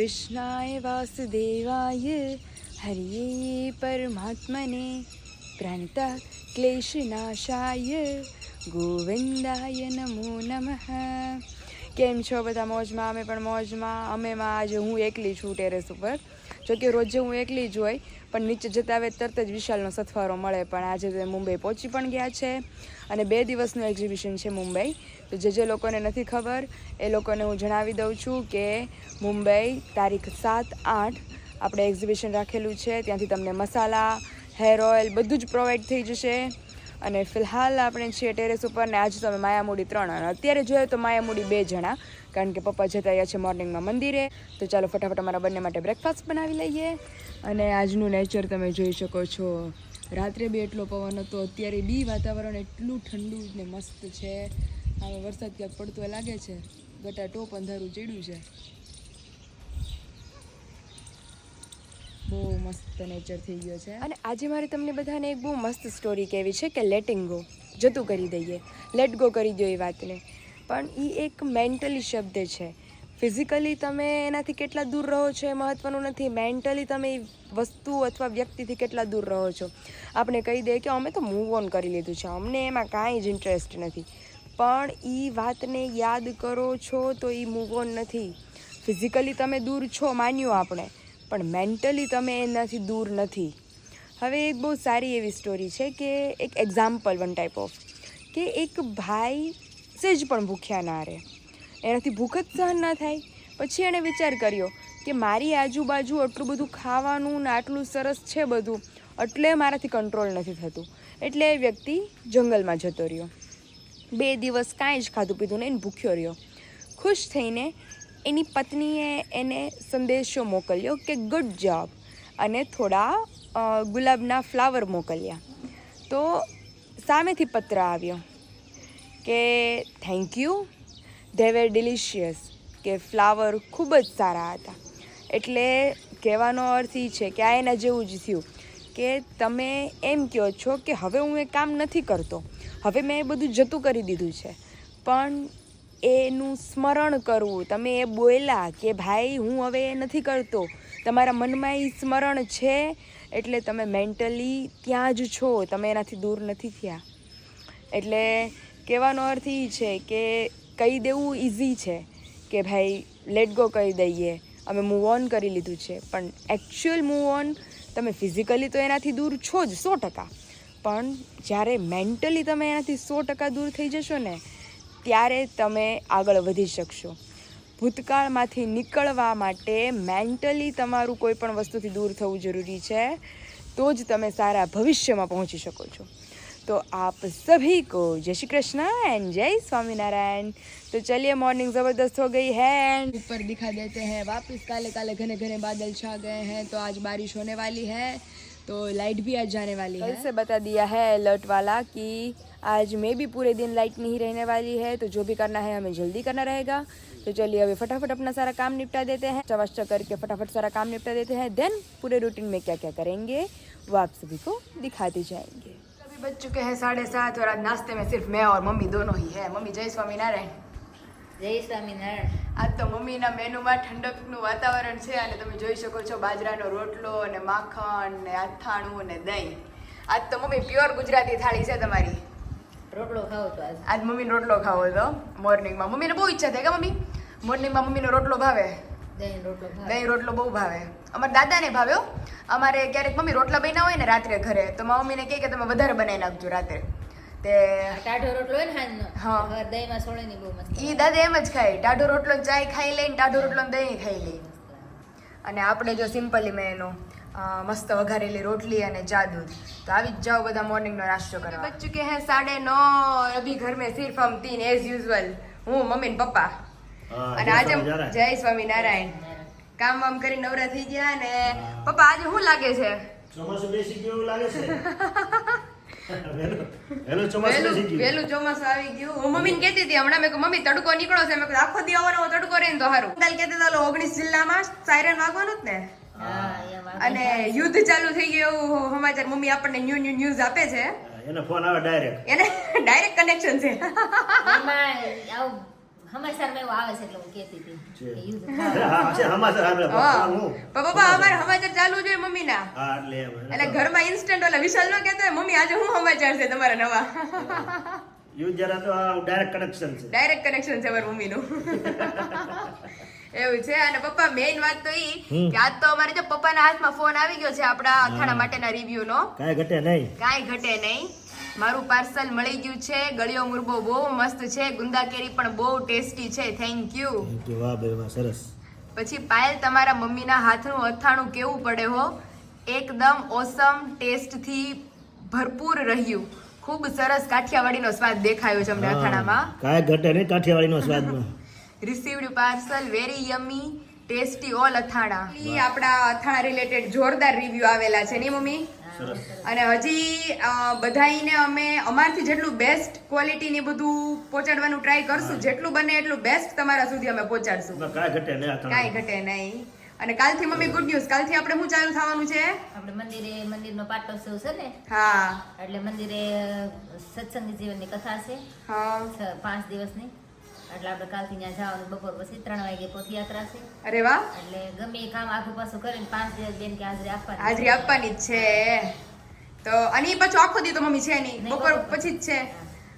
કૃષ્ણાય વાસુદેવાય. હરિયે પરમાત્મને પ્રાંત ક્લેશનાશાય. ગોવિંદાય નમો નમઃ. કેમ છો બધા મોજમાં? અમે પણ મોજમાં. અમેમાં આજે હું એકલી છું ટેરેસ ઉપર. જોકે રોજે હું એકલી જ હોય, પણ નીચે જતા આવે તરત જ વિશાલનો સથવારો મળે. પણ આજે તે મુંબઈ પહોંચી પણ ગયા છે. અને બે દિવસનું એક્ઝિબિશન છે મુંબઈ. તો જે જે લોકોને નથી ખબર, એ લોકોને હું જણાવી દઉં છું કે મુંબઈ તારીખ સાત આઠ આપણે એક્ઝિબિશન રાખેલું છે. ત્યાંથી તમને મસાલા હેર ઓઇલ બધું જ પ્રોવાઈડ થઈ જશે. અને ફિલહાલ આપણે છીએ ટેરેસ ઉપર ને આજે તમે માયામૂડી ત્રણ અને અત્યારે જોઈએ તો માયામૂડી બે જણા, કારણ કે પપ્પા જતા રહ્યા છે મોર્નિંગમાં મંદિરે. તો ચાલો ફટાફટ અમારા બંને માટે બ્રેકફાસ્ટ બનાવી લઈએ. અને આજનું નેચર તમે જોઈ શકો છો. રાત્રે બી એટલો પવન હતો, અત્યારે બી વાતાવરણ એટલું ઠંડુ ને મસ્ત છે. હવે વરસાદ ક્યાંક પડતો લાગે છે. ગટા ટોપ અંધારું ચડ્યું છે. બહુ મસ્ત નેચર થઈ ગયો છે. અને આજે મારે તમને બધાને એક બહુ મસ્ત સ્ટોરી કહેવી છે કે લેટિંગ ગો જતું કરી દઈએ. લેટ ગો કરી દો એ વાતને. પણ એ એક મેન્ટલી શબ્દ છે. ફિઝિકલી તમે એનાથી કેટલા દૂર રહો છો એ મહત્ત્વનું નથી. મેન્ટલી તમે એ વસ્તુ અથવા વ્યક્તિથી કેટલા દૂર રહો છો. આપણે કહી દઈએ કે અમે તો મૂવ ઓન કરી લીધું છે. અમને એમાં કાંઈ જ ઇન્ટરેસ્ટ નથી. પણ એ વાતને યાદ કરો છો તો એ મૂવ ઓન નથી. ફિઝિકલી તમે દૂર છો, માન્યું આપણે, પણ મેન્ટલી તમે એનાથી દૂર નથી. હવે એક બહુ સારી એવી સ્ટોરી છે કે એક એક્ઝામ્પલ વન ટાઈપ ઓફ કે એક ભાઈ સેજ પણ ભૂખ્યા ના રહે. એનાથી ભૂખ જ સહન ના થાય. પછી એણે વિચાર કર્યો કે મારી આજુબાજુ આટલું બધું ખાવાનું ને આટલું સરસ છે બધું, એટલે મારાથી કંટ્રોલ નથી થતું. એટલે એ વ્યક્તિ જંગલમાં જતો રહ્યો. બે દિવસ કાંઈ જ ખાધું પીધું નહીં ભૂખ્યો રહ્યો. ખુશ થઈને એની પત્નીએ એને સંદેશો મોકલ્યો કે ગુડ જોબ અને થોડા ગુલાબના ફ્લાવર મોકલ્યા. તો સામેથી પત્ર આવ્યો કે thank you they were delicious કે ફ્લાવર ખૂબ જ સારા હતા. એટલે કહેવાનો અર્થ એ છે કે આ એના જેવું જ થયું કે, તમે એમ કહો છો કે હવે હું એ કામ નથી કરતો. હવે મેં એ બધું જતું કરી દીધું છે. પણ એનું સ્મરણ કરવું, તમે એ બોલ્યા કે ભાઈ હું હવે એ નથી કરતો. તમારા મનમાં એ સ્મરણ છે, એટલે તમે મેન્ટલી ત્યાં જ છો, તમે એનાથી દૂર નથી થયા. એટલે કહેવાનો અર્થ એ છે કે કહી દેવું ઇઝી છે કે ભાઈ લેટ ગો કહી દઈએ. અમે મૂવ ઓન કરી લીધું છે. પણ એકચ્યુઅલ મૂવ ઓન તમે ફિઝિકલી તો એનાથી દૂર છો જ સો ટકા. પણ જ્યારે મેન્ટલી તમે એનાથી સો ટકા દૂર થઈ જશો ને ત્યારે તમે આગળ વધી શકશો ભૂતકાળમાંથી નીકળવા માટે મેન્ટલી તમારું કોઈ પણ વસ્તુથી દૂર થવું જરૂરી છે તો જ તમે સારા ભવિષ્યમાં પહોંચી શકો છો તો આપ सभी को जय श्री कृष्ण एंड जय स्वामीनारायण तो चलिए मॉर्निंग ज़बरदस्त हो गई है एंड ऊपर दिखा देते हैं वापस काले काले घने घने बादल छा गए हैं तो आज बारिश होने वाली है तो लाइट भी आज जाने वाली है। से बता दिया है अलर्ट वाला कि आज में भी पूरे दिन लाइट नहीं रहने वाली है तो जो भी करना है हमें जल्दी करना रहेगा। तो चलिए अभी फटाफट अपना सारा काम निपटा देते हैं। चवश्च करके फटाफट सारा काम निपटा देते हैं। देन पूरे रूटीन में क्या क्या करेंगे वो आप सभी को दिखाते जाएँगे। अभी बज चुके हैं साढ़े सात और आज नाश्ते में सिर्फ़ मैं और मम्मी दोनों ही है। मम्मी जय स्वामीनारायण। જય સ્વામિનારાયણ. આજ તો મમ્મીના મેનુમાં ઠંડકનું વાતાવરણ છે અને તમે જોઈ શકો છો બાજરાનો રોટલો અને માખણ ને અથાણું ને દહીં. આજ તો મમ્મી પ્યોર ગુજરાતી થાળી છે તમારી. રોટલો ખાવો તો આજ? આજ મમ્મીનો રોટલો ખાવો હતો મોર્નિંગમાં મમ્મીને બહુ ઈચ્છા થાય કે મમ્મી મોર્નિંગમાં મમ્મીનો રોટલો ભાવે. દહીં રોટલો દહીં રોટલો બહુ ભાવે. અમારા દાદાને ભાવ્યો અમારે ક્યારેક મમ્મી રોટલા બનાવ્યા હોય ને રાત્રે ઘરે તો મમ્મીને કહે કે તમે વધારે બનાવી નાખજો રાત્રે. તે ટાઢો રોટલો હોય ને હાજનો હા. દહીંમાં સોળેની બહુ ઈ દાદા એમ જ ખાય. ટાઢો રોટલો ચાય ખાઈ લઈને ટાઢો રોટલો દહીં ખાઈ લે અને આપણે જો સિમ્પલી મેં એનો મસ્ત વઘારેલી રોટલી અને ચા દૂધ તો આવી જ જાઓ બધા મોર્નિંગનો નાસ્તો કરવા. બચ્ચું કે હે સાડે નો અભી ઘર મેં સિર્ફ હમ તીન એઝ યુઝ્યુઅલ હું મમ્મી ને પપ્પા. અને આજે જય સ્વામી નારાયણ. કામ વામ કરી નવરા થઈ ગયા ને પપ્પા આજે શું લાગે છે? ચોમાસું બેસી ગયું લાગે છે? વહેલું વહેલું ચોમાસું બેસી ચોમાસું આવી ગયું. હું મમ્મીને કહેતી હતી હમણાં મેં મમ્મી તડકો નીકળો છે. મેં કીધું આખો દી આવવાનો તડકો રહે ને તો સારું. કાલ કહેતા હતા ઓગણીસ જિલ્લામાં સાયરન વાગવાનું જ ને? હા એ વાત અને યુદ્ધ ચાલુ થઈ ગયું એવું સમાચાર મમ્મી આપણને ન્યૂ ન્યૂ ન્યૂઝ આપે છે. એને ફોન આવે ડાયરેક્ટ એને ડાયરેક્ટ કનેક્શન છે. આવું હંમેશા આવે છે એટલે હું કહેતી હતી. પપ્પા અમારે સમાચાર ચાલુ જોઈએ મમ્મી હા, એટલે ઘરમાં ઇન્સ્ટન્ટ ઓલા વિશાલ નો કહેતો હોય મમ્મી આજે હું સમાચાર છે તમારા નવા? યુદ્ધ જરા તો ડાયરેક્ટ કનેક્શન છે. ડાયરેક્ટ કનેક્શન છે મારા મમ્મીનું. એવું છે. અને પપ્પા મેઇન વાત તો ઈ કે આજ તો અમારે જો પપ્પાના હાથમાં ફોન આવી ગયો છે આપણા અથાણા માટેના રિવ્યુ નો. કાંઈ ઘટે નહીં. કાંઈ ઘટે નહીં. મારું પાર્સલ મળી ગયું છે. ગળિયો મુરબો બહુ મસ્ત છે. ગુંદા કેરી પણ બહુ ટેસ્ટી છે. થેન્ક યુ વાહ બે સરસ. પછી પાયલ તમારા મમ્મીના હાથનું અથાણું કેવું પડે હો? એકદમ ઓસમ ટેસ્ટથી ભરપૂર રહ્યું. ખૂબ સરસ કાઠિયાવાડીનો સ્વાદ દેખાયો છે અમને અથાણામાં. કાંઈ ઘટે નહીં કાઠિયાવાડીનો સ્વાદમાં. Received parcel very yummy tasty all અથાણા. આપણા અથાણા રિલેટેડ જોરદાર રિવ્યુ આવેલા છે. નહીં મમ્મી? અને હજી બધાઈને અમે અમારથી જેટલું બેસ્ટ ક્વોલિટીની બધું પહોંચાડવાનું ટ્રાય કરશું જેટલું બને એટલું બેસ્ટ તમારા સુધી અમે પહોંચાડશું. કાંઈ ઘટે નહીં કાંઈ ઘટે નહીં. અને કાલથી મમ્મી ગુડ ન્યૂઝ કાલથી આપણે શું ચાલુ થવાનું છે? આપણે મંદિરે મંદિરનો પાટોત્સવ છે ને? હા. એટલે મંદિરે સત્સંગી જીવનની કથા છે. હા. પાંચ દિવસની. એટલે આપણે કાલથી ત્યાં જવાનું બપોર પછી ત્રણ વાગે પદયાત્રા છે અરે વાહ એટલે ગમે એ કામ આખું પાછું કરીને પાંચ દિવસ બેન કે હાજરી આપવાની હાજરી આપવાની જ છે તો અને ઈ પાછું આખો દી તો મમ્મી છે નહીં નહીં, બપોર બપોર પછી જ છે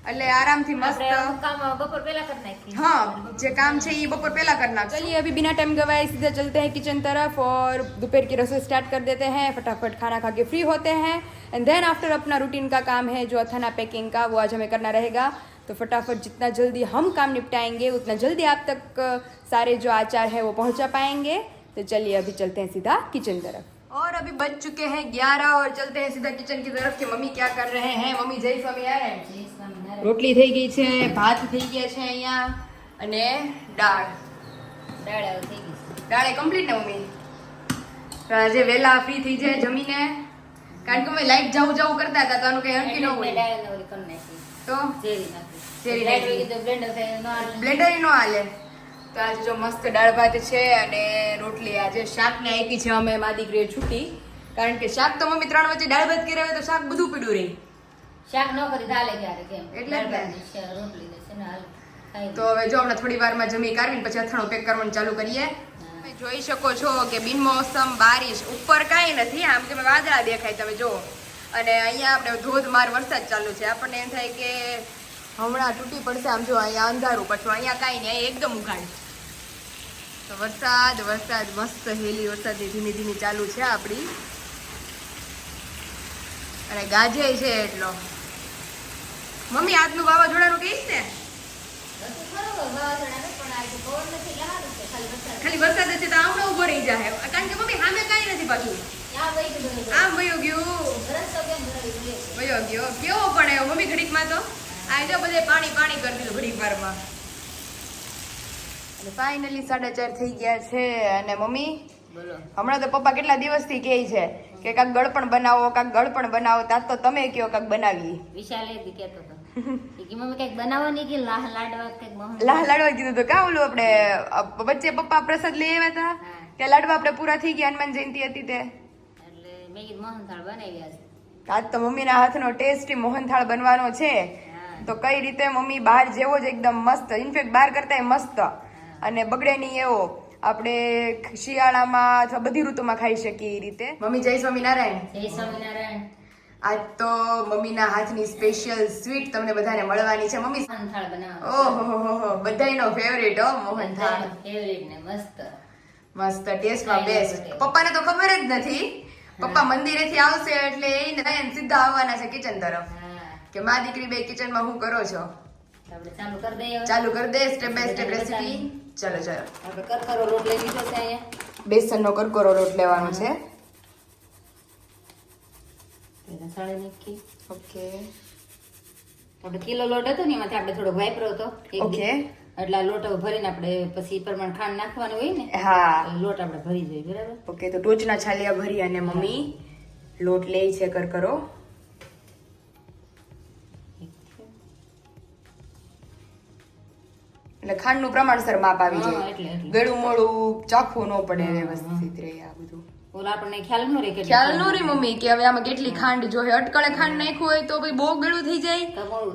એટલે આરામથી મસ્ત આપણે અમુક કામ બપોર પહેલા કરી નાખીએ हाँ જે काम છે ये बपोर पहला करना चलिए अभी बिना टाइम गवाए सीधे चलते हैं किचन तरफ और दोपहर की रसोई स्टार्ट कर देते हैं फटाफट खाना खा के फ्री होते हैं एंड देन आफ्टर अपना रूटीन का काम है जो अथाना पैकिंग का वो आज हमें करना रहेगा तो फटाफट जितना जल्दी हम काम निपटाएंगे उतना जल्दी आप तक अ, सारे जो आचार है वो पहुंचा पाएंगे तो चलिए अभी चलते हैं सीधा किचन तरफ और अभी बज चुके हैं ग्यारह और चलते हैं सीधा किचन की तरफ कि मम्मी क्या कर रहे हैं मम्मी जय स्वामीनारायण જય સ્વામિનારાયણ. રોટલી થઈ ગઈ છે ભાત થઈ ગયા છે અહીંયા અને દાળ દાળ હવે થઈ ગઈ છે. દાળ એ કમ્પ્લીટ ને મમ્મી તો આજે વહેલા ફ્રી થઈ જાય જમીને કારણ કે અમે લાઈટ જવું જવું કરતા હતા તો આનું કઈ અંકી ન એટલે મેં હોય દાળને ઓલી કરી નાખી. તો ઝેરી નાખી. ઝેરી લાઈટ નાખી. વહી ગઈ તો blender થાય ન હાલે. બ્લેન્ડર નો હાલે તો આજે જો મસ્ત દાળ ભાત છે અને રોટલી આજે શાક ને આપી છે અમે મા દીકરીએ છૂટી. કારણ કે શાક તો મમ્મી ત્રણ વચ્ચે દાળ ભાત કર્યા હોય તો શાક બધું પીડ્યું રહી. શાક ન કરી દાલે ક્યારે કેમ? એટલે રોટલી છે ને હાલ. તો હવે જો હમણાં થોડી વારમાં જમી કાઢીને પછી અથાણું પેક કરવાનું ચાલુ કરીએ. તમે જોઈ શકો છો કે બિનમોસમ બારિશ. ઉપર કાંઈ નથી આમ તમે વાદળા દેખાય તમે જો અને અહીંયા આપણે ધોધમાર વરસાદ ચાલુ છે. આપણને એમ થાય કે હમણાં તૂટી પડશે આમ જો અહીંયા અંધારું પછી અહીંયા કાંઈ નહીં એકદમ ઉઘાડ તો વરસાદ વરસાદ મસ્ત હેલી વરસાદની ધીમી ધીમી ચાલુ છે આપણી અને ગાજે છે એટલો મમ્મી આજનું વાવાઝોડાનું કહીશ ને. ખાલી વરસાદ. છે તો આવડો ઊભો રહી જાય કારણ કે મમ્મી સામે કાંઈ નથી પાછું. આમ વયો ગયું? વયો ગયો કેવો પણ એવો મમ્મી ઘડીકમાં તો આ જો બધે પાણી પાણી કરી દીધું ઘડી વારમાં. અને ફાઇનલી સાડા ચાર થઈ ગયા છે અને મમ્મી હમણાં તો પપ્પા કેટલા દિવસથી કહે છે કે કાક ગળપણ બનાવો કાક ગળપણ બનાવો ત્યાં તો તમે કયો કાક બનાવી વિશાલ એ કહેતો હતો. કે મમ્મી કંઈક બનાવવાની કે લાહ લાડવા કંઈક લાહ લાડવા કીધું તો કા ઓલું આપણે વચ્ચે પપ્પા પ્રસાદ લઈ આવ્યા હતા કે લાડવા આપણે પૂરા થઈ ગયા હનુમાન જયંતિ હતી તે. એટલે મેં કીધું મોહનથાળ બનાવી આજ. આજ તો મમ્મીના હાથનો ટેસ્ટી મોહનથાળ બનવાનો છે. તો કઈ રીતે મમ્મી બહાર જેવો જ એકદમ મસ્ત. ઇનફેક્ટ બહાર કરતાંય મસ્ત. અને બગડે નહીં એવો. આપણે શિયાળામાં અથવા બધી ઋતુમાં ખાઈ શકીએ એ રીતે. મમ્મી જય સ્વામિનારાયણ. જય સ્વામિનારાયણ. આજ તો મમ્મીના હાથની સ્પેશિયલ સ્વીટ તમને બધાને મળવાની છે. મમ્મી મોહનથાળ બનાવો ઓહો હો બધાયનો ફેવરેટ હો મોહનથાળ. ફેવરેટ ને મસ્ત. મસ્ત ટેસ્ટમાં બેસ્ટ પપ્પાને તો ખબર જ નથી. પપ્પા મંદિરેથી આવશે એટલે એને સીધા આવવાના છે કિચન તરફ. હા કે માં દીકરી બે કિચનમાં હું કરો છો? આપણે ચાલુ કરી દઈએ ચાલુ કરી દે સ્ટેપ બાય સ્ટેપ રેસીપી ચલો ચલો. આપણે કરકરો રોટ લઈ લીધો છે અહીંયા. બેસનનો કરકરો લોટ લેવાનો છે. પહેલા સાળી નાખી ઓકે. આપણે કિલો લોટ હતો ને એમાંથી આપણે થોડો વાપરો હતો. ઓકે. એટલે આ લોટ ભરીને આપણે પછી પ્રમાણે ખાંડ નાખવાનું હોય ને હા. લોટ આપણે ભરી જોઈએ બરાબર? ઓકે તો ટોચના છાલિયા ભરી અને મમ્મી લોટ લે છે કરકરો. એટલે ખાંડનું પ્રમાણસર માપ આવી જાય. ગળું મોડું ચાખવું ન પડે વ્યવસ્થિત રહે આ બધું. ઓલા આપણને ખ્યાલ ન રહે કે ખ્યાલ નો રે મમ્મી કે હવે આમાં કેટલી ખાંડ જોઈએ અટકળે ખાંડ નાખ્યું હોય તો ભાઈ બહુ ગળું થઈ જાય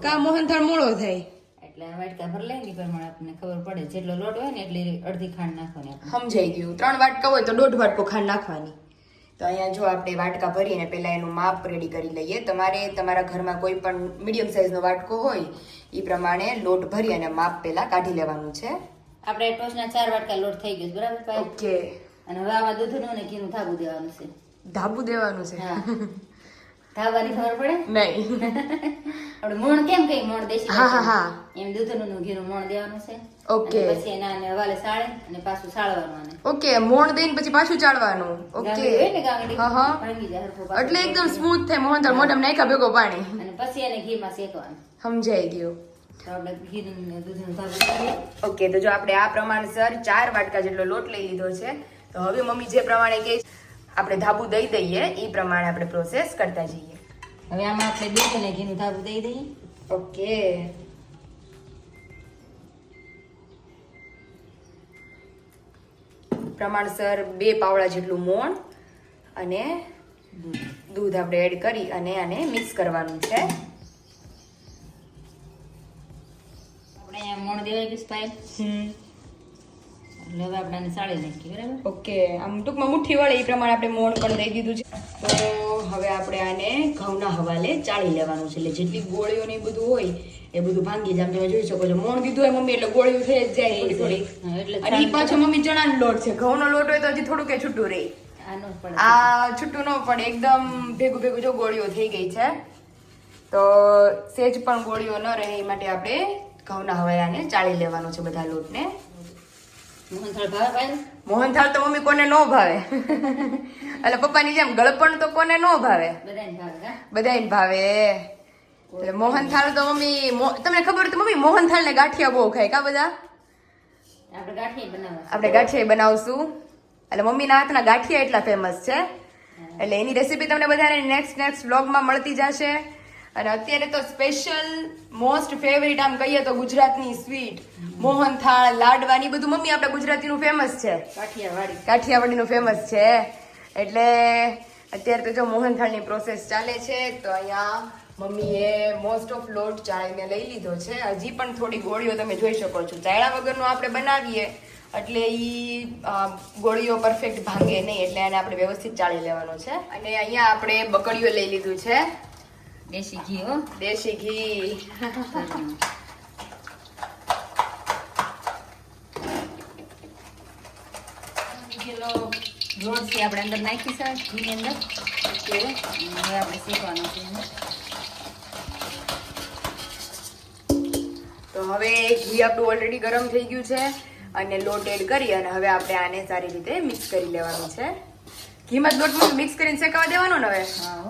કા મોહનથાળ મોળો થાય. એટલે વાટકા ભર લઈને એ પ્રમાણે આપણને ખબર પડે. જેટલો લોટ હોય ને એટલે અડધી ખાંડ નાખવાની સમજાઈ ગયું. ત્રણ વાટકા હોય તો દોઢ વાટકો ખાંડ નાખવાની. તો અહીંયા જો આપણે વાટકા ભરીને પહેલાં એનું માપ રેડી કરી લઈએ. તમારે તમારા ઘરમાં કોઈ પણ મીડિયમ સાઇઝનો વાટકો હોય એ પ્રમાણે લોટ ભરી અને માપ પહેલા કાઢી લેવાનું છે. આપણે ટોચના ચાર વાટકા લોટ થઈ ગયો બરાબર ઓકે. અને હવે આમાં દૂધનું ને ઘીનું ધાબુ દેવાનું છે. ધાબુ દેવાનું છે. હા. ધાબાની ખબર પડે? નહીં. આપણે મોણ કેમ કઈ મોણ દેશી હા, હા? એમ દૂધનું નું ઘીનું મોણ દેવાનું છે. ઓકે. પછી એના ને વાલે સાળે અને પાછું સાળવાનું ઓકે મોણ દઈને પછી પાછું ચાળવાનું. ઓકે. હા હા. એટલે એકદમ સ્મૂથ થાય મોહન મોઢામાં નાખ્યા ભેગો પાણી. અને પછી એને ઘીમાં શેકવાનું. સમજાઈ ગયું. ઓકે તો જો આપણે આ પ્રમાણસર ચાર વાટકા જેટલો લોટ લઈ લીધો છે તો હવે મમ્મી જે પ્રમાણે કહે આપણે ધાબુ દઈ દઈએ એ પ્રમાણે આપણે પ્રોસેસ કરતા જઈએ. હવે આમાં આપણે બે અને ઘીનું ધાબુ દઈ દઈએ. ઓકે. પ્રમાણસર બે પાવડા જેટલું મોણ અને દૂધ. આપણે એડ કરી અને આને મિક્સ કરવાનું છે. આપણે મોણ દેવાય ગયું સ્પાઈલ એટલે હવે આપણે આને સાળી નાખીએ બરાબર? ઓકે આમ ટૂંકમાં મુઠ્ઠી વળે એ પ્રમાણે આપણે મોણ પણ દઈ દીધું છે. તો હવે આપણે આને ઘઉંના હવાલે ચાળી લેવાનું છે. એટલે જેટલી ગોળીઓ ને બધું હોય એ બધું ભાંગી જાય. તમે જોઈ શકો છો મોણ દીધું હોય મમ્મી એટલે ગોળીઓ થઈ જ જાય થોડી અને એ પાછો મમ્મી ચણાનો લોટ છે. ઘઉંનો લોટ હોય તો હજી થોડું કે છૂટું રહે. આ છૂટું ન પડે. એકદમ ભેગું ભેગું જો ગોળીઓ થઈ ગઈ છે. તો સેજ પણ ગોળીઓ ન રહે એ માટે આપણે ઘઉંના હવાયાને ચાળી લેવાનું છે બધા લોટને. મોહનથાળ ભાવે ભાઈ? મોહનથાળ તો મમ્મી કોને ન ભાવે. એટલે પપ્પાની જેમ ગળપણ તો કોને ન ભાવે. બધાને ભાવે ભાવે. એટલે મોહનથાળ તો મમ્મી તમને ખબર તો મમ્મી મોહનથાળ ને ગાંઠિયા બહુ ખાય કા બધા. આપણે ગાંઠિયા બનાવશું. એટલે મમ્મીના હાથના ગાંઠિયા એટલા ફેમસ છે. એટલે એની રેસીપી તમને બધાને નેક્સ્ટ નેક્સ્ટ બ્લોગમાં મળતી જશે. અને અત્યારે તો સ્પેશિયલ મોસ્ટ ફેવરિટ આમ કહીએ તો ગુજરાતની સ્વીટ મોહનથાળ લાડવાની બધું મમ્મી આપણે ગુજરાતીનું ફેમસ છે. કાઠિયાવાડી. કાઠિયાવાડીનું ફેમસ છે. એટલે અત્યારે તો જો મોહનથાળની પ્રોસેસ ચાલે છે તો અહીંયા મમ્મીએ મોસ્ટ ઓફ લોટ ચાળીને લઈ લીધો છે. હજી પણ થોડી ગોળીઓ તમે જોઈ શકો છો. ચાળા વગરનું આપણે બનાવીએ એટલે ઈ ગોળીઓ પરફેક્ટ ભાંગે નહીં એટલે એને આપણે વ્યવસ્થિત ચાળી લેવાનો છે. અને અહીંયા આપણે બકડીઓ લઈ લીધું છે. દેશી ઘી હો દેશી ઘી કિલો છે આપણે અંદર નાખી છે ઘીની અંદર. ઓકે. હવે આપણે શેકવાનો છે તો હવે ઘી આપણું ઓલરેડી ગરમ થઈ ગયું છે અને લોટ એડ કરી અને હવે આપણે આને સારી રીતે મિક્સ કરી લેવાનું છે. ઘીમાં જ મિક્સ કરીને શેકાવા દેવાનો ને હવે? હા હો.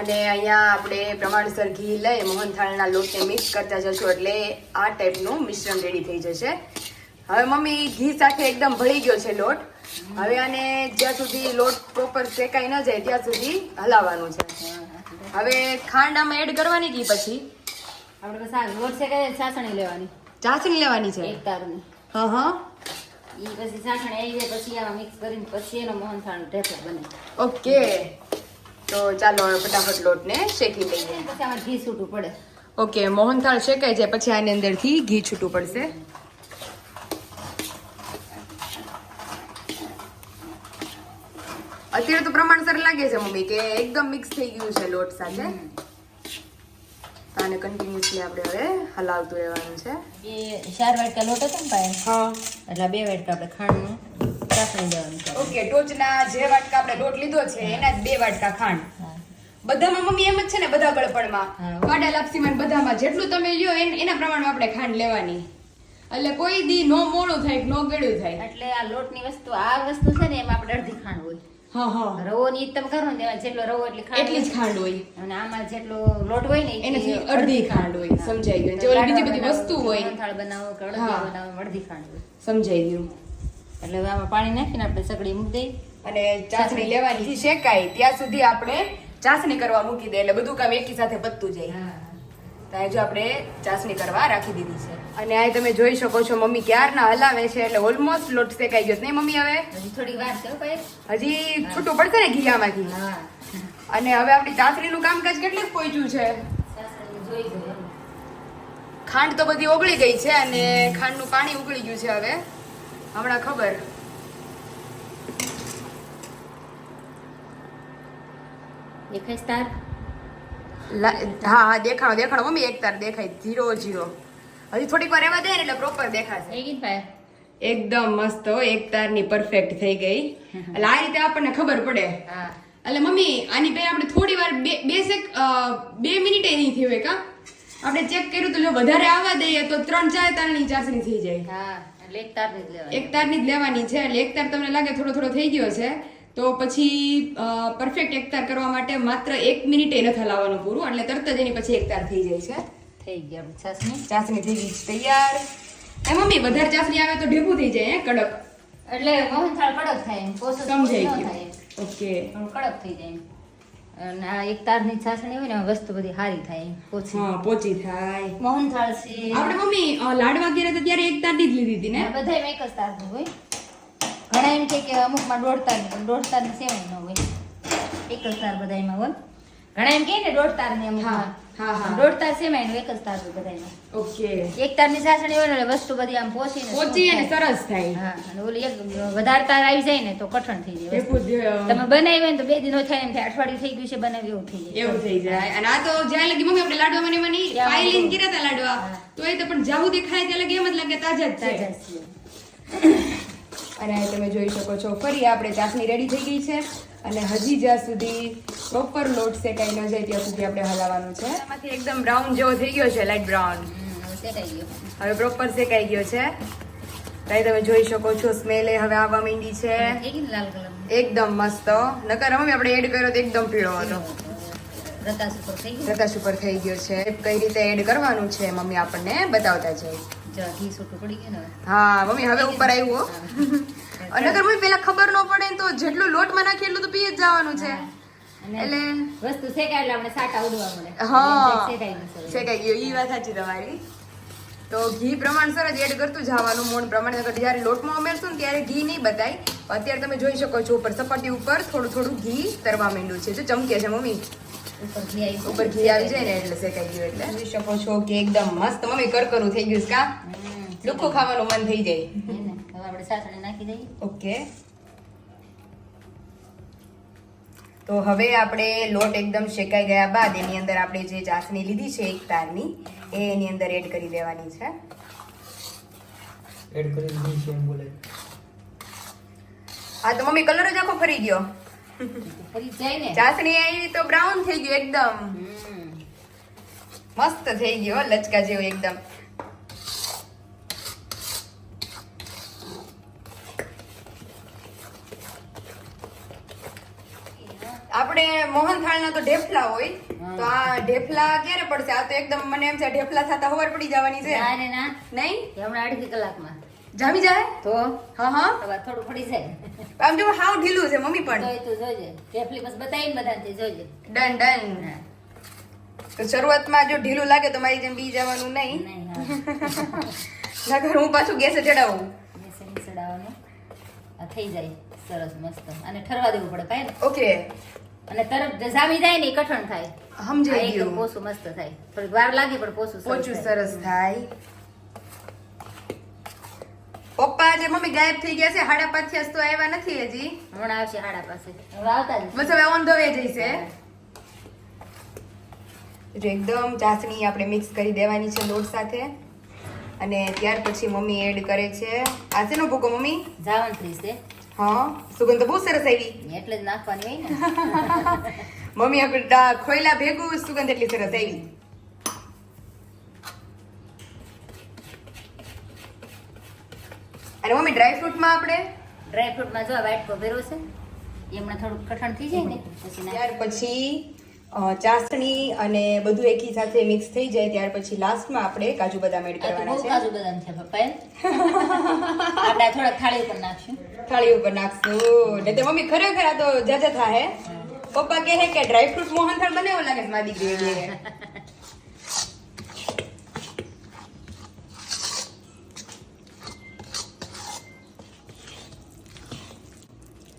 અને અહીંયા આપણે પ્રમાણસર ઘી લઈ મોહનથાળના લોટને મિક્સ કરતા જશું એટલે આ ટાઈપનું મિશ્રણ રેડી થઈ જશે. હવે મમ્મી ઘી સાથે એકદમ ભળી ગયો છે લોટ. હવે આને જ્યાં સુધી લોટ પ્રોપર શેકાઈ ન જાય ત્યાં સુધી હલાવવાનું છે. હવે ખાંડ આમાં એડ કરવાની ઘી પછી? આપણે બસ લોટ શેકાય ચાસણી લેવાની. ચાસણી લેવાની છે? એક તારની. હા હા. ઈ પછી ચાસણી આવી જાય પછી આમાં મિક્સ કરીને પછી એનો મોહનથાળ ઢેફલો બને. ઓકે તો ચાલો હવે ફટાફટ લોટને શેકી લઈએ. આમાં ઘી છૂટું પડે. ઓકે મોહનથાળ શેકાય છે પછી આની અંદરથી ઘી છૂટું પડશે. અત્યારે તો પ્રમાણસર લાગે છે મમ્મી કે એકદમ મિક્સ થઈ ગયું છે લોટ સાથે. આને કન્ટિન્યુઅસલી આપણે હવે હલાવતું રહેવાનું છે. બે ચાર વાટકા લોટ હતો ને પાયલ હા. એટલે બે વાટકા આપણે ખાંડનું. ચાસણી દેવાનું ઓકે ટોચના જે વાટકા આપણે લોટ લીધો છે એના જ બે વાટકા ખાંડ. બધામાં મમ્મી એમ જ છે ને બધા ગળપણમાં વાડા લાપસીમાં બધામાં જેટલું તમે લ્યો એના પ્રમાણમાં આપણે ખાંડ લેવાની. એટલે કોઈ દી નો મોડું થાય નો ગળ્યું થાય. એટલે આ લોટની વસ્તુ આ વસ્તુ છે ને એમાં આપણે અડધી ખાંડ હોય. હા હા. રવો ની તમે કરો ને જેટલો રવો એટલી ખાંડ એટલી જ હોય. ખાંડ હોય. અને આમાં જેટલો લોટ હોય ને એનાથી અડધી ખાંડ હોય સમજાઈ ગયું. જે બીજી બધી વસ્તુ હોય. બનાવો કે અડધી બનાવો અડધી ખાંડ હોય. સમજાઈ ગયું. એટલે હવે આમાં પાણી નાખીને આપણે સગડી મૂકી દઈએ. અને ચાસણી લેવાની શેકાય ત્યાં સુધી આપણે ચાસણી કરવા મૂકી દે એટલે બધું કામ એકી સાથે પતતું જાય. તો જો આપણે ચાસણી કરવા રાખી દીધી છે. અને આ તમે જોઈ શકો છો મમ્મી ક્યારના હલાવે છે એટલે ઓલમોસ્ટ લોટ શેકાઈ ગયો નહીં મમ્મી હવે? હજી થોડી વાર છે હજી છૂટું પડશે ને ઘીયામાંથી? હા. અને હવે આપણી ચાસણીનું કામકાજ કેટલું પહોંચ્યું છે. ખાંડ તો બધી ઓગળી ગઈ છે અને ખાંડનું પાણી ઉગળી ગયું છે હવે. હમણાં ખબર. દેખાય સ્ટાર લા- હા હા દેખાણો દેખાણો. મમ્મી એક તાર દેખાય. ઝીરો જીરો હજી થોડીક વાર એમાં જાય ને એટલે પ્રોપર દેખાશે. એકદમ મસ્ત હો એક તારની પરફેક્ટ થઈ ગઈ. એટલે આ રીતે આપણને ખબર પડે. હા. એટલે મમ્મી આની બે આપણે થોડી વાર બે બે સેક બે મિનિટે નહીં થયું હોય કા આપણે ચેક કર્યું તો જો વધારે આવવા દઈએ તો ત્રણ ચાર તારની ચાસણી થઈ જાય. હા. એક તારની જ લેવાની. છે એટલે એક તાર તમને લાગે થોડો થોડો થઈ ગયો છે તો પછી પરફેક્ટ એક તાર કરવા માટે માત્ર એક મિનિટે નથી હલાવવાનું પૂરું એટલે તરત જ એની પછી એક તાર થઈ જાય છે. થઈ ગયા ચાસણી? ચાસણી થઈ ગઈ તૈયાર. એ મમ્મી વધારે ચાસણી આવે તો ઢેકું થઈ જાય કડક. એટલે મોહનથાળ કડક થાય સમજાઈ ગયું. ઓકે. કડક થઈ જાય એમ. અને આ એક તારની છાસણી હોય ને વસ્તુ બધી સારી થાય પોચી હા પોચી થાય. મોહનથાળ છે. આપણે મમ્મી લાડવા કર્યા તો ત્યારે એક તારની જ લીધી હતી ને? બધા એક જ તારનું હોય. ઘણા એમ કે અમુકમાં દોઢ તારની પણ દોઢ તારની સેવાય ન હોય. એક જ તાર બધા એમાં હોય. ઘણા એમ કે ને દોઢ તાર ને એમ હા, હા. દોઢ તાર સેવાય એનું એક જ તાર હોય બધાયમાં. ઓકે. એક તારની સાસણી હોય ને વસ્તુ બધી આમ પોચીને પોચી અને સરસ થાય. હા અને ઓલી એક વધારે તાર આવી જાય ને તો કઠણ થઈ જાય. તમે બનાવી હોય ને તો બે દિનો થાય એમ થાય અઠવાડિયું થઈ ગયું છે બનાવી એવું થઈ જાય. એવું થઈ જાય. અને આ તો જ્યાં લગી મમ્મી આપણે લાડવા મને મને ત્યાં લઈને ગીરા હતા લાડવા. તો એ તો પણ જાવું દેખાય ત્યાં લગી એમ જ લાગે તાજા જ તાજા છે છે. અને તમે જોઈ શકો છો ફરી આપણે ચાસણી રેડી થઈ ગઈ છે. અને હજી જ્યાં સુધી પ્રોપર લોટ શેકાઈ ન જાય ત્યાં સુધી આપણે હલાવવાનું છે. એમાંથી એકદમ બ્રાઉન જેવો થઈ ગયો છે લાઈટ બ્રાઉન શેકાઈ ગયું. હવે પ્રોપર શેકાઈ ગયો છે. તાઈ તમે જોઈ શકો છો સ્મેલ હવે આવવા માંડી છે. એકદમ મસ્ત. નકર મમ્મી આપણે એડ કર્યો તો એકદમ પીળો હતો. પ્રકાશ ઉપર થઈ ગયું ઉપર થઈ ગયો છે કઈ રીતે એડ કરવાનું છે મમ્મી આપણને બતાવતા જાય જો ઘી છૂટું પડી ગયું ને હા મમ્મી હવે ઉપર આવ્યું અગર મમ્મી પેલા ખબર ન પડે તો જેટલું લોટમાં નાખી એટલું તો પી જ જવાનું છે. એટલે વસ્તુ શેકાય એટલે આપણે સાટા ઉડવા મળે. હા શેકાઈ ગયું. ઈ વાત સાચી તમારી. તો ઘી પ્રમાણસર જ એડ કરતું જવાનું. મોણ પ્રમાણે નકર જ્યારે લોટમાં ઉમેરશું ને ત્યારે ઘી નહીં બતાય અત્યારે તમે જોઈ શકો છો ઉપર સપાટી ઉપર થોડું થોડું ઘી તરવા માંડ્યું છે. જો ચમકે છે મમ્મી. ઉપર ઘી આવી ગયું. ઉપર ઘી આવી જાય ને એટલે શેકાઈ ગયું એટલે. જોઈ શકો છો કે એકદમ મસ્ત. મમ્મી કરકરું થઈ ગયું કા. લુખું ખાવાનું મન થઈ જાય. આપણે સાસણી નાખી દઈએ. ઓકે. તો હવે આપણે લોટ એકદમ શેકાઈ ગયા બાદ એની અંદર આપણે જે ચાસણી લીધી છે એક તારની એ એની અંદર એડ કરી દેવાની છે. એડ કરી દીધી છે એમ બોલે. આ તો મમ્મી કલર જ આખો ફરી ગયો. ફરી જાય ને. ચાસણી આવી તો બ્રાઉન થઈ ગયું એકદમ. હમ. મસ્ત થઈ ગયો હો, લચકા જેવું એકદમ આપણે મોહનથાળના તો ઢેફલા હોય. તો આ ઢેફલા ક્યારે પડશે? આ તો એકદમ મને એમ છે ઢેફલા થતા ખબર પડી જવાની છે. ના ને ના. નહીં? હમણાં અડધી કલાકમાં. જામી જાય? તો? હા હા. થોડું પડી જાય. આમ જો હાવ ઢીલું છે મમ્મી પણ. જોઈ તું જોજે. ઢેફલી બસ બતાવીને બધાને જોજે. Done done. તો શરૂઆતમાં જો ઢીલું લાગે તો મારી જેમ બી જવાનું નહીં. નહીં હું. પાછું ગેસે ચડાવું. ગેસે ચડાવવાનું. આ થઈ જાય. સરસ મસ્ત. અને ઠરવા દેવું પડે પાય ઓકે. અને તરત જામી જાય ને કઠણ થાય. સમજાઈ આ ગયું. પોસું મસ્ત થાય. થોડીક વાર લાગે પણ પોસું પોચું. સરસ થાય. પપ્પા આજે મમ્મી ગાયબ થઈ ગયા છે. હાડા પાંચ તો આવ્યા નથી હજી. હમણાં આવશે હાડા પાસે હવે આવતા બસ હવે ઓન ધ વે જઈશે જો એકદમ ચાસણી આપણે મિક્સ કરી દેવાની છે લોટ સાથે. અને ત્યાર પછી મમ્મી એડ કરે છે. આ શેનો ભૂકો મમ્મી? જાવંત્રી છે. હા? સુગંધ બહુ સરસ આવી. એટલે જ નાખવાની હોય ને. મમ્મી આપણે ખોયલા ભેગું સુગંધ એટલી સરસ આવી. અને મમ્મી ડ્રાય ફ્રૂટમાં આપણે? ડ્રાય ફ્રૂટમાં જો વાટકો ભેરો છે એ હમણાં થોડુંક કઠણ થઈ જાય ને પછી ત્યાર પછી ચાસણી અને બધું એકી સાથે મિક્સ થઈ જાય ત્યાર પછી લાસ્ટમાં આપણે કાજુ બદામ એડ કરવાના છે. કાજુ બદામ છે પપ્પાએ આપણે થોડા થાળી ઉપર નાખશું. થાળી ઉપર નાખશું. ને તે મમ્મી ખરેખર આ તો જાજા થાહે પપ્પા કહે કે ડ્રાય ફ્રૂટ મોહનથાળ બને એવું લાગે છે મારી દીકરી એટલે.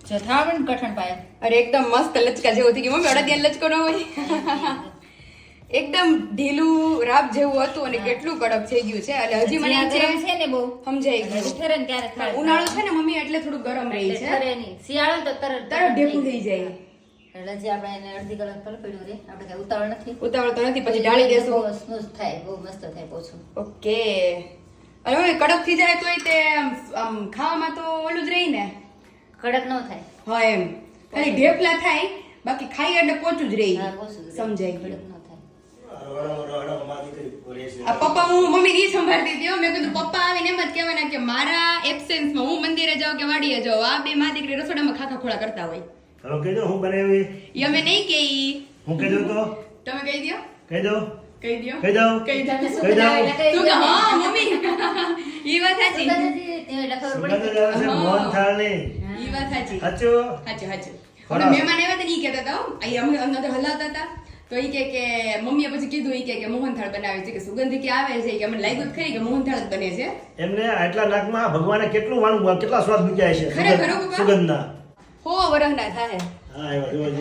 જો થાળ ને કઠણ પાય. અરે એકદમ મસ્ત લચકા જેવું થઈ ગયું. મમ્મી અડદિયા લચકો ન હોય. એકદમ ઢીલું રાબ જેવું હતું અને કેટલું કડક થઈ ગયું છે. એટલે હજી મને ગરમ છે ને બહુ? સમજાઈ ગયું. ઠરે ને ત્યારે ઉનાળો છે ને મમ્મી એટલે થોડું ગરમ રહી છે. ઠરે નહીં. શિયાળો તો તરત તરત ઢેકું થઈ જાય. એટલે જે આપણે એને અડધી કલાક પર પડ્યું રે. આપણે કઈ ઉતાવળ નથી. ઉતાવળ તો નથી પછી ડાળી દેશું. સ્મૂથ થાય બહુ મસ્ત થાય પોછું. ઓકે. અરે હવે કડક થઈ જાય તોય તે આમ ખાવામાં તો ઓલું જ રહી ને? કડક ન થાય. હા એમ. ખાલી ઢેપલા થાય બાકી ખાઈ એટલે પોચું જ રહી. આ પપ્પા હું મમ્મી ની સંભાળતી હતી મેં કીધું પપ્પા આવીને એમ જ કહેવાના કે મારા એબસેન્સમાં હું મંદિરે જાઉં કે વાડીએ જાઉં? આ બે મા દીકરી રસોડામાં ખાખા ખોળા કરતા હોય. હવે કહી દો હું બનાવી ઈ અમે નહીં કે હું કહી દઉં તો? તમે કહી દો કહી દો કહી દો કહી દો કહી એટલે તું કે હા મમ્મી. ઈ વાત સાચી. તે સુગંધ પડી જ આવે છે હા. મોહનથાળની ઈ વાત સાચી. હાચું હાચું ખરા. મહેમાન આવ્યા હતા ને ઈ કહેતા હતા અહીં અમે અંદર હલાવતા હતા. તો ઈ કે કે મમ્મીએ પછી કીધું ઈ કે કે મોહનથાળ બનાવે છે કે સુગંધ કે આવે છે કે અમને લાગ્યું ખરી કે મોહનથાળ જ બને છે. એમને આટલા નાકમાં ભગવાને કેટલું વાણું કેટલા સ્વાદ મૂક્યા છે ખરેખર સુગંધ- સુગંધના. હો વરહના થાય. હા એવા જોવા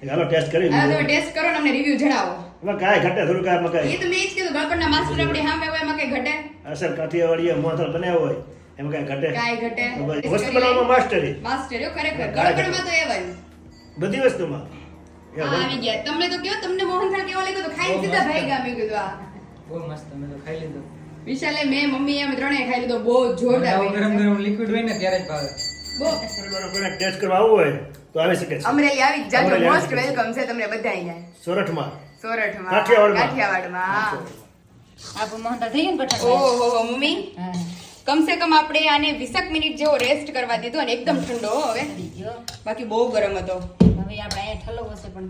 હાલો ટેસ્ટ કરી ટેસ્ટ કરો ને અમને રિવ્યુ જણાવો. એમાં કાંઈ ઘટે થોડું કાંઈ. એ તો મેં જ કીધું ગળપણના માસુર આપણે હામે હોય એમાં કઈ ઘટે? અસર કાઠિયાવાડીએ મોથળ બનાવ્યો હોય એમાં કાંઈ ઘટે? કાંઈ ઘટે? વસ્તુ બનાવવામાં માસ્ટરી માસ્ટર હો ખરેખર. ગળપણમાં તો એવા જ બધી વસ્તુમાં. આવી ગયા. તમને તો કયો તમને મોહનથાળ કેવો લાગ્યો તો ખાઈ લીધા ભાઈ ગયા મેં કીધું આ. બહુ મસ્ત મેં તો ખાઈ લીધો. વિશાલે મેં મમ્મી અમે ત્રણેય ખાઈ લીધો. બહુ જોરદાર ગરમ ગરમ લિક્વિડ હોય ને ત્યારે જ ભાવે. બહુ. ટેસ્ટ કરવા આવવું હોય તો આવી શકે છે. અમરેલી આવી જાજો. મોસ્ટ વેલકમ છે તમને બધાયને. સોરઠમાં. સોરઠમાં કાઠિયાવાડમાં. હા. આપણું મોહનથાળ થઈ ગયું ને ઓહો હો, મમ્મી. હા. કમ સે કમ આપણે આને 20 મિનિટ જેવો રેસ્ટ કરવા દીધો અને એકદમ ઠંડો હવે. બાકી બહુ ગરમ હતો. હવે આપણે અહીંયા ઠલવો હશે પણ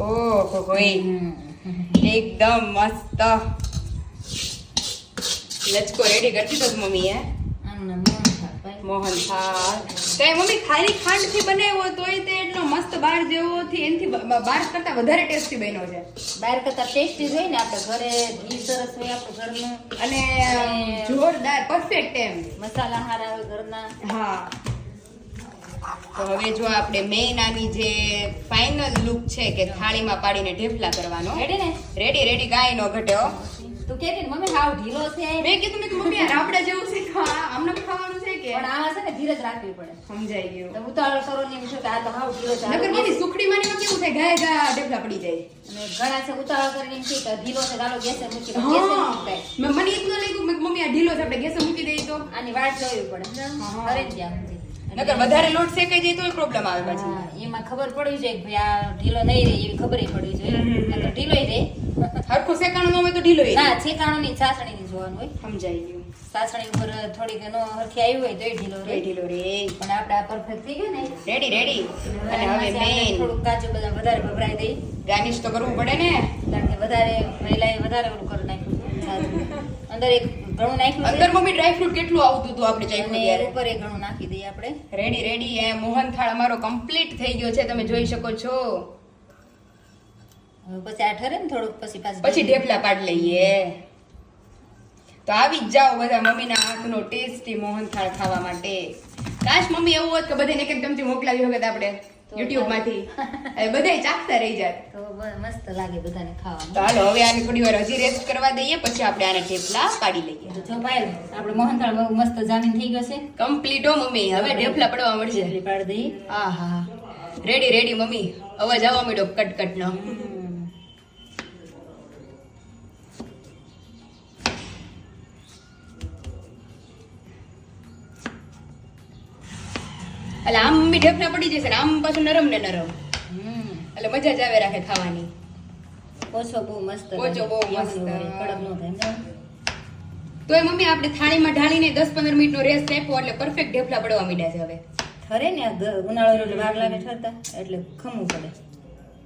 ઓહો કોઈ એકદમ મસ્ત. લચકો રેડી કરતી મમ્મી છે મમ્મીએ મોહન થાળ તો મમ્મી ખાલી ખાંડથી બનાવ્યો તોય તે એટલો મસ્ત બાર જેવો થી એનથી બાર કરતા વધારે ટેસ્ટી બન્યો છે. બાર કરતા ટેસ્ટી હોય ને આપણે ઘરે ઘી સરસ હોય આપણું ઘરનું. અને જોરદાર પરફેક્ટ એમ. મસાલા હારા હોય ઘરના. હા. તો હવે જો આપણે મેઇન આની જે ફાઇનલ લુક છે કે થાળીમાં પાડીને ઢેફલા કરવાનો. રેડી ને? રેડી રેડી ગાય નો ઘટે તું કે મમ્મી હાવ ઢીલો છે. મેં કીધું મેં મમ્મી રાબડા જેવું છે હમણાં ખાવાનું પણ આમાં છે ને ધીરજ રાખવી પડે. સમજાઈ ગયું. તો ઉતાવળ કરો ને એમ છે કે આ તો હાવ ઢીલો છે નકર મમ્મી સુખડી માની કેવું થાય? ગાય ગા ઢેફલા પડી જાય. અને ઘણા છે ઉતાવળ કરીને એમ કે ઢીલો છે ચાલો ગેસે મૂકી દો. ગેસે મૂકાય. મને એટલું લાગ્યું. મેં મમ્મી આ ઢીલો છે આપણે ગેસે મૂકી દઈએ તો. આની વાટ જોવી પડે. કરે ત્યાં નકર વધારે લોટ શેકાઈ જાય તોય પ્રોબ્લેમ આવે પછી. એમાં ખબર પડવી જોઈએ ભાઈ આ ઢીલો નહીં રહે એવી ખબર પડવી જોઈએ. નકર ઢીલોય રહે. હરખું શેકાણું ન હોય તો ઢીલો ના ની ચાસણી ની જોવાનું હોય. સમજાઈ ગયું. ચાસણી ઉપર થોડીક નો હરખી આવી હોય તોય ઢીલો રે ઢીલો રે પણ આપણે આ પરફેક્ટ થઈ ગયું ને રેડી રેડી અને હવે મેઈન થોડું કાજુ બદામ વધારે ભભરાઈ દઈ. ગાર્નિશ તો કરવું પડે ને. કારણ કે વધારે મહિલાએ વધારે ઓલું કરી નાખ્યું. અંદર એક ઘણું નાખ્યું અંદર મમ્મી ડ્રાય ફ્રૂટ કેટલું આવતું હતું આપણે ચાખ્યું ત્યારે? ઉપર એ ઘણું નાખી દઈએ આપણે. રેડી રેડી એ મોહન થાળ અમારો કમ્પ્લીટ થઈ ગયો છે. તમે જોઈ શકો છો. પછી આ ઠરે ને થોડુંક પછી પાછું પછી ઢેફલા પાડ લઈએ. તો આવી જ જાઓ બધા મમ્મીના હાથનો ટેસ્ટી મોહન થાળ ખાવા માટે. કાશ મમ્મી એવું હોત કે બધાને એક એક ચમચી મોકલાવી વખત આપણે યુટ્યુબમાંથી બધાય ચાખતા રહી જાય તો મસ્ત લાગે બધાને ખાવા ચાલો હવે આને થોડી વાર હજી રેસ્ટ કરવા દઈએ પછી આપણે આને ઢેફલા પાડી લઈએ. તો જો ભાઈ આપણે મોહનથાળ બહુ મસ્ત જામીન થઈ ગયો છે. કમ્પ્લીટ હો મમ્મી હવે ઢેફલા પડવા મળશે. પાડી દઈએ. આહા. રેડી રેડી મમ્મી. અવાજ આવવા મળ્યો કટ કટ નો એટલે આમ મમ્મી ઢેફલા પડી જશે ને આમ પાછું નરમ ને નરમ. એટલે મજા જ આવે રાખે ખાવાની. પોચો બહુ મસ્ત પોચો બહુ મસ્ત. કડક નો થાય. તો એ મમ્મી આપણે થાળીમાં ઢાળીને દસ પંદર મિનિટનો રેસ્ટ આપ્યો એટલે પરફેક્ટ ઢેફલા પડવા માંડ્યા છે હવે. ઠરે ને ઉનાળો એટલે વાર લાગે ઠરતા એટલે ખમવું પડે.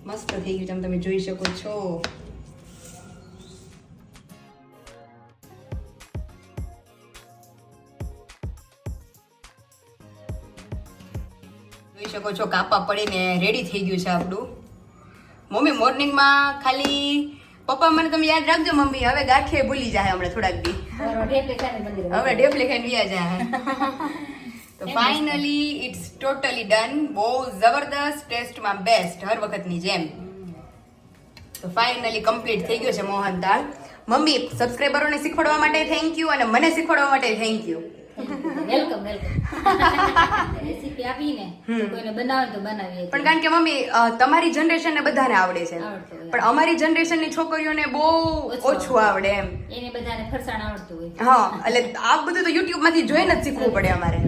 મસ્ત થઈ ગયું છે તમે જોઈ શકો છો. જોઈ શકો છો કાપા પડીને રેડી થઈ ગયું છે આપણું. મમ્મી મોર્નિંગમાં ખાલી પપ્પા મને તમે યાદ રાખજો મમ્મી હવે ગાંઠિયા ભૂલી જાય હમણાં થોડાક દી. હવે ડેફલી ખાઈને વ્યા જાય. તો ફાઇનલી ઇટ્સ ટોટલી ડન બહુ જબરદસ્ત ટેસ્ટમાં બેસ્ટ હર વખતની જેમ. તો ફાઇનલી કમ્પ્લીટ થઈ ગયો છે મોહનદાળ મમ્મી સબસ્ક્રાઈબરોને શીખવાડવા માટે થેન્ક યુ અને મને શીખવાડવા માટે thank you welcome welcome recipe આપીને કોઈને બનાવે તો બનાવીએ પણ કારણ કે મમ્મી તમારી જનરેશન ને બધાને આવડે છે. પણ અમારી જનરેશનની છોકરીઓને બહુ ઓછું આવડે એમ. એને બધાને ફરસાણ આવડતું હોય. હા એટલે આ બધું તો યુટ્યુબમાંથી જોઈને જ શીખવું પડે અમારે.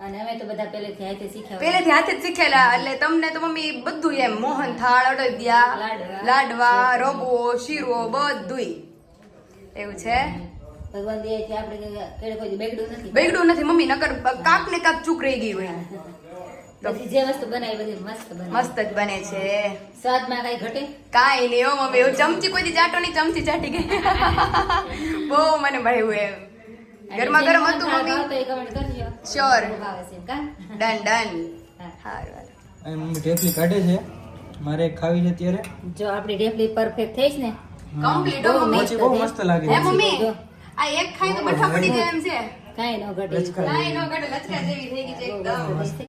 અને અમે તો બધા પહેલેથી હાથે શીખ્યા પહેલેથી હાથે જ શીખેલા એટલે તમને તો મમ્મી બધું એમ મોહન થાળ અડદિયા લાડવા, લાડવા રગો શીરો બધુંય. એવું છે? ભગવાન દે છે આપણે કેડે કોઈ બગડ્યું નથી. બેગડું નથી મમ્મી નકર કાક ને કાક ચૂક રહી ગઈ હોય. બધી જે વસ્તુ બનાવી બધી મસ્ત બને મસ્ત જ બને છે. સ્વાદમાં કઈ ઘટે? કાંઈ નહીં હો મમ્મી એવું ચમચી કોઈ ચાટો ની ચમચી ચાટી ગઈ. બહુ મને ભાવ્યું એમ. ગરમા ગરમ હતું મમ્મી. કમેન્ટ કરજો. કા? ડન ડન હા. મમ્મી ઢેફલી કાઢે છે. મારે ખાવી છે ત્યારે જો આપણી ઢેફલી પરફેક્ટ થઈ છે ને. કમ્પ્લીટ હો મમ્મી. બહુ મસ્ત લાગે છે. મમ્મી. આ એક ખાઈ તો બઠા પડી જાય એમ છે. કાઈ ન ઘટે. કાઈ નો ઘટે લચકા જેવી થઈ ગઈ છે એકદમ.